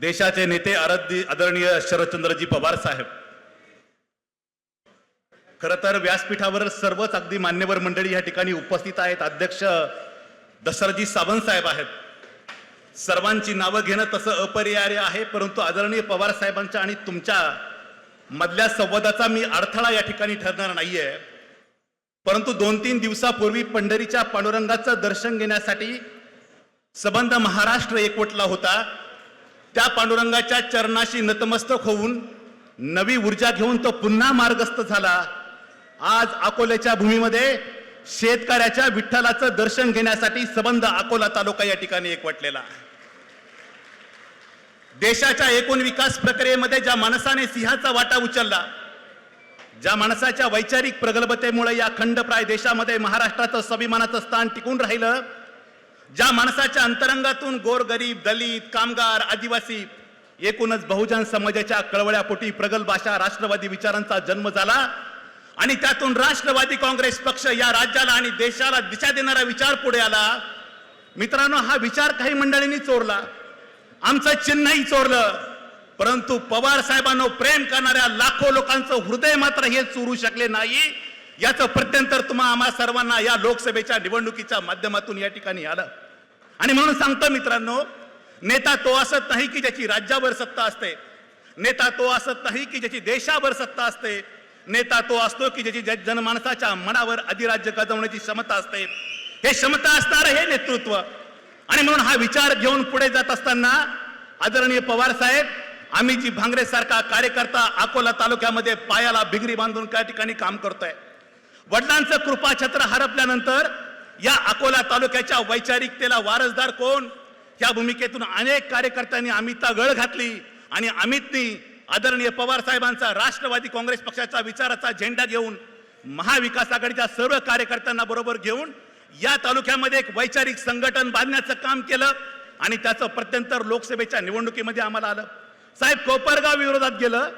देशाचे नेते आराध्य आदरणीय शरदचंद्रजी पवार साहेब. खर तर व्यासपीठावर सर्वच अगदी मान्यवर मंडळी या ठिकाणी उपस्थित आहेत. अध्यक्ष दशरथजी सावंत साहेब आहेत. सर्वांची नावं घेणं तसं अपरिहार्य आहे परंतु आदरणीय पवार साहेबांच्या आणि तुमच्या मधल्या संवादाचा मी अडथळा या ठिकाणी ठरणार नाहीये. परंतु दोन तीन दिवसापूर्वी पंढरीच्या पांडुरंगाचं दर्शन घेण्यासाठी सबंध महाराष्ट्र एकवटला होता. त्या पांडुरंगाच्या चरणाशी नतमस्तक होऊन नवी ऊर्जा घेऊन तो पुन्हा मार्गस्थ झाला. आज अकोल्याच्या भूमीमध्ये शेतकऱ्याच्या विठ्ठलाचं दर्शन घेण्यासाठी संबंध अकोला तालुका या ठिकाणी एकवटलेला देशाच्या एकूण विकास प्रक्रियेमध्ये ज्या माणसाने सिंहाचा वाटा उचलला ज्या माणसाच्या वैचारिक प्रगल्भतेमुळे या खंडप्राय देशामध्ये महाराष्ट्राचं स्वाभिमानाचं स्थान टिकून राहिलं ज्या माणसाच्या अंतरंगातून गोरगरीब दलित कामगार आदिवासी एकूणच बहुजन समाजाच्या कळवळ्यापोटी प्रगल्भ अशा राष्ट्रवादी विचारांचा जन्म झाला आणि त्यातून राष्ट्रवादी काँग्रेस पक्ष या राज्याला आणि देशाला दिशा देणारा विचार पुढे आला. मित्रांनो हा विचार काही मंडळींनी चोरला. आमचं चिन्हही चोरलं. परंतु पवार साहेबांनो प्रेम करणाऱ्या लाखो लोकांचं हृदय मात्र हे चोरू शकले नाही. याचं प्रत्यंतर तुम्हा आम्हा सर्वांना या लोकसभेच्या निवडणुकीच्या माध्यमातून या ठिकाणी आलं. आणि म्हणून सांगतो मित्रांनो नेता तो असत नाही की ज्याची राज्यावर सत्ता असते. नेता तो असत नाही की ज्याची देशावर सत्ता असते. नेता तो असतो की ज्याची जन- जनमानसाच्या मनावर अधिराज्य गाजवण्याची क्षमता असते. हे क्षमता असणार हे नेतृत्व. आणि म्हणून हा विचार घेऊन पुढे जात असताना आदरणीय पवार साहेब आम्ही जी भांगरे सारखा कार्यकर्ता अकोला तालुक्यामध्ये पायाला भिगरी बांधून त्या ठिकाणी काम करतोय. वडिलांचं कृपाछत्र हरपल्यानंतर या अकोला तालुक्याच्या वैचारिकतेला वारसदार कोण? या भूमिकेतून अनेक कार्यकर्त्यांनी अमिता गळ घातली आणि अमितनी आदरणीय पवार साहेबांचा राष्ट्रवादी काँग्रेस पक्षाचा विचाराचा झेंडा घेऊन महाविकास आघाडीच्या सर्व कार्यकर्त्यांना बरोबर घेऊन या तालुक्यामध्ये एक वैचारिक संघटन बांधण्याचं काम केलं आणि त्याचं प्रत्यंतर लोकसभेच्या निवडणुकीमध्ये आम्हाला आलं. साहेब कोपरगाव विरोधात गेलं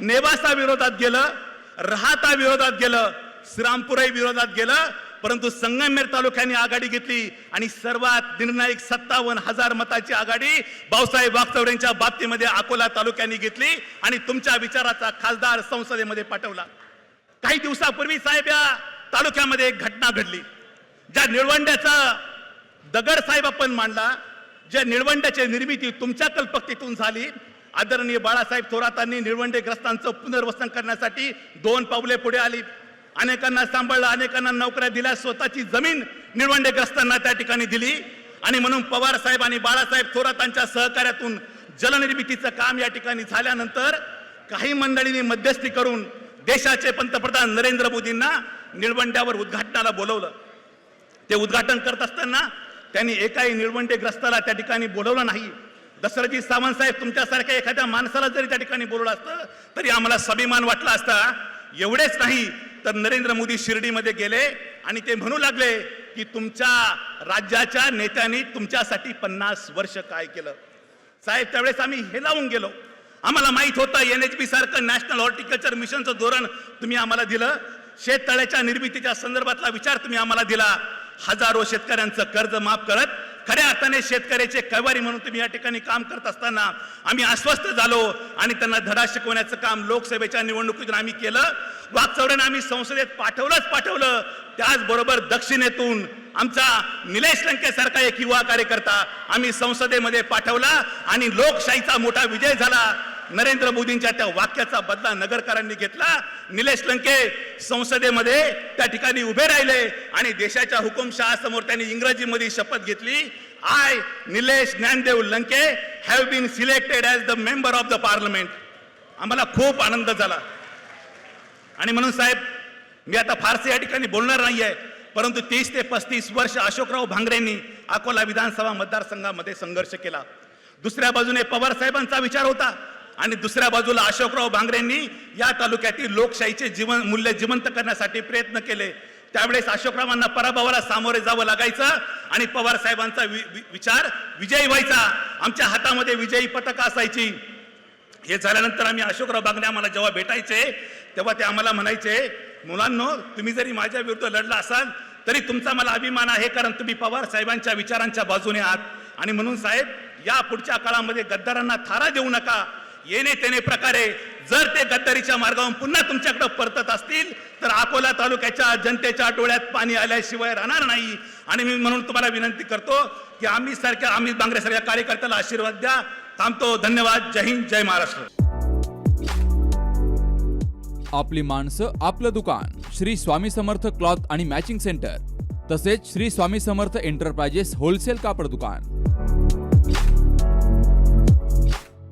नेवासा विरोधात गेलं राहता विरोधात गेलं श्रीरामपुराई विरोधात गेलं परंतु संगमेर तालुक्याने आघाडी घेतली आणि सर्वात निर्णायक सत्तावन्न हजार मताची आघाडी भाऊसाहेब वागचौऱ्यांच्या बाबतीमध्ये अकोला तालुक्याने घेतली आणि तुमच्या विचाराचा खासदार संसदेमध्ये पाठवला. काही दिवसापूर्वी साहेब या तालुक्यामध्ये एक घटना घडली. ज्या निळवंड्याचा दगड साहेब आपण मांडला ज्या निळवंड्याची निर्मिती तुमच्या कल्पकतेतून झाली आदरणीय बाळासाहेब थोरातांनी निळवंडेग्रस्तांचं पुनर्वसन करण्यासाठी दोन पावले पुढे आली. अनेकांना सांभाळलं अनेकांना नोकऱ्या दिल्या स्वतःची जमीन निळवंडेग्रस्तांना त्या ठिकाणी दिली. आणि म्हणून पवार साहेब आणि बाळासाहेब थोरातांच्या सहकार्यातून जलनिर्मितीचं काम या ठिकाणी झाल्यानंतर काही मंडळींनी मध्यस्थी करून देशाचे पंतप्रधान नरेंद्र मोदींना निळवंड्यावर उद्घाटनाला बोलवलं. ते उद्घाटन करत असताना त्यांनी एकाही निळवंडेग्रस्ताला त्या ठिकाणी बोलवलं नाही. दशरथजी सावंत साहेब तुमच्यासारख्या एखाद्या माणसाला जरी त्या ठिकाणी बोलवलं असतं तरी आम्हाला स्वाभिमान वाटला असता. एवढेच नाही तर नरेंद्र मोदी शिर्डीमध्ये गेले आणि ते म्हणू लागले की तुमच्या राज्याच्या नेत्यांनी तुमच्यासाठी पन्नास वर्ष काय केलं? साहेब त्यावेळेस आम्ही हे लावून गेलो. आम्हाला माहीत होतं एन एच पी सारखं नॅशनल हॉर्टिकल्चर मिशनचं धोरण तुम्ही आम्हाला दिलं. शेततळ्याच्या निर्मितीच्या संदर्भातला विचार तुम्ही आम्हाला दिला. हजारो शेतकऱ्यांचं कर्ज माफ करत खऱ्या अर्थाने शेतकऱ्याचे कैवारी म्हणून तुम्ही या ठिकाणी काम करत असताना आम्ही अस्वस्थ झालो आणि त्यांना धडा शिकवण्याचं काम लोकसभेच्या निवडणुकीतून आम्ही केलं. वाकचौड्यानं आम्ही संसदेत पाठवलंच पाठवलं. त्याचबरोबर दक्षिणेतून आमचा निलेश लंकेसारखा एक युवा कार्यकर्ता आम्ही संसदेमध्ये पाठवला आणि लोकशाहीचा मोठा विजय झाला. नरेंद्र मोदींच्या त्या वाक्याचा बदला नगरकरांनी घेतला. निलेश लंके संसदेमध्ये त्या ठिकाणी उभे राहिले आणि देशाच्या हुकुमशहासमोर त्यांनी इंग्रजीमध्ये शपथ घेतली. I Nilesh Dnyandev Lanke have been selected as the member of the parliament आम्हाला खूप आनंद झाला. आणि म्हणून साहेब मी आता फारसे या ठिकाणी बोलणार नाहीये परंतु तीस ते पस्तीस वर्ष अशोकराव भांगरेंनी अकोला विधानसभा मतदारसंघामध्ये संघर्ष केला. दुसऱ्या बाजूने पवार साहेबांचा विचार होता. आणि दुसऱ्या बाजूला अशोकराव भांगरेंनी या तालुक्यातील लोकशाहीचे जीवन मूल्य जिवंत करण्यासाठी प्रयत्न केले. त्यावेळेस अशोकरावांना पराभवाला सामोरे जावं लागायचं आणि पवार साहेबांचा वि- वि- विचार विजयी व्हायचा. आमच्या हातामध्ये विजयी पथक असायची. हे झाल्यानंतर आम्ही अशोकराव बागणे आम्हाला जेव्हा भेटायचे तेव्हा ते आम्हाला म्हणायचे मुलांनो तुम्ही जरी माझ्या विरुद्ध लढला असाल तरी तुमचा मला अभिमान आहे कारण तुम्ही पवार साहेबांच्या विचारांच्या बाजूने आहात. आणि म्हणून साहेब या पुढच्या काळामध्ये गद्दारांना थारा देऊ नका. येणे तेने प्रकारे जर ते गद्दारीच्या मार्गावरून पुन्हा तुमच्याकडे परतत असतील तर अकोला तालुक्याच्या जनतेच्या डोळ्यात पाणी आल्याशिवाय राहणार नाही. आणि मी म्हणून तुम्हाला विनंती करतो की आम्ही सारख्या आम्ही बांगरे सारख्या कार्यकर्त्याला आशीर्वाद द्या. थांबतो. धन्यवाद. जय हिंद जय महाराष्ट्र. आपली माणसं आपलं दुकान. श्री स्वामी समर्थ क्लॉथ आणि मॅचिंग सेंटर. तसेच श्री स्वामी समर्थ एंटरप्राइजेस होलसेल कापड दुकान.